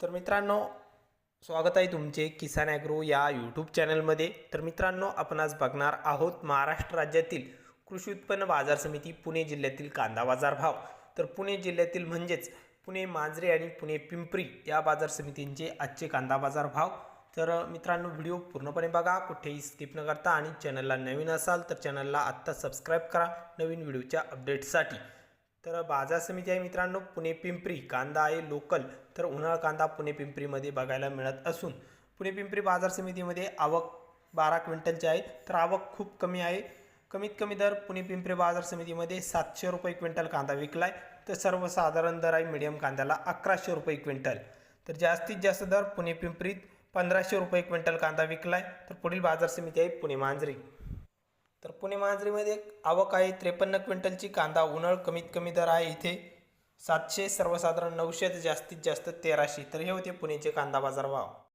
तर मित्रांनो स्वागत आहे तुमचे किसान ॲग्रो या यूट्यूब चॅनलमध्ये. तर मित्रांनो आपण आज बघणार आहोत महाराष्ट्र राज्यातील कृषी उत्पन्न बाजार समिती पुणे जिल्ह्यातील कांदा बाजार भाव. तर पुणे जिल्ह्यातील म्हणजेच पुणे मांजरे आणि पुणे पिंपरी या बाजार समितींचे आजचे कांदा बाजार भाव. तर मित्रांनो व्हिडिओ पूर्णपणे बघा कुठेही स्किप न करता आणि चॅनलला नवीन असाल तर चॅनलला आत्ता सबस्क्राईब करा नवीन व्हिडिओच्या अपडेटसाठी तर बाजार समिती आहे मित्रांनो पुणे पिंपरी कांदा आहे लोकल तर उन्हाळा कांदा पुणे पिंपरीमध्ये बघायला मिळत असून पुणे पिंपरी बाजार समितीमध्ये आवक बारा क्विंटलची आहे तर आवक खूप कमी आहे. कमीत कमी दर पुणे पिंपरी बाजार समितीमध्ये सातशे रुपये क्विंटल कांदा विकलाय तर सर्वसाधारण दर आहे मिडियम कांद्याला अकराशे रुपये क्विंटल. तर जास्तीत जास्त दर पुणे पिंपरीत पंधराशे रुपये क्विंटल कांदा विकलाय तर पुढील बाजार समिती आहे पुणे मांजरी. तर पुणे मांजरीमध्ये आवक आहे. त्रेपन्न क्विंटलची कांदा उन्हाळ कमीत कमी दर आहे. इथे सातशे सर्वसाधारण नऊशे जास्तीत जास्त तेराशे. तर हे होते पुणेचे कांदा बाजार भाव.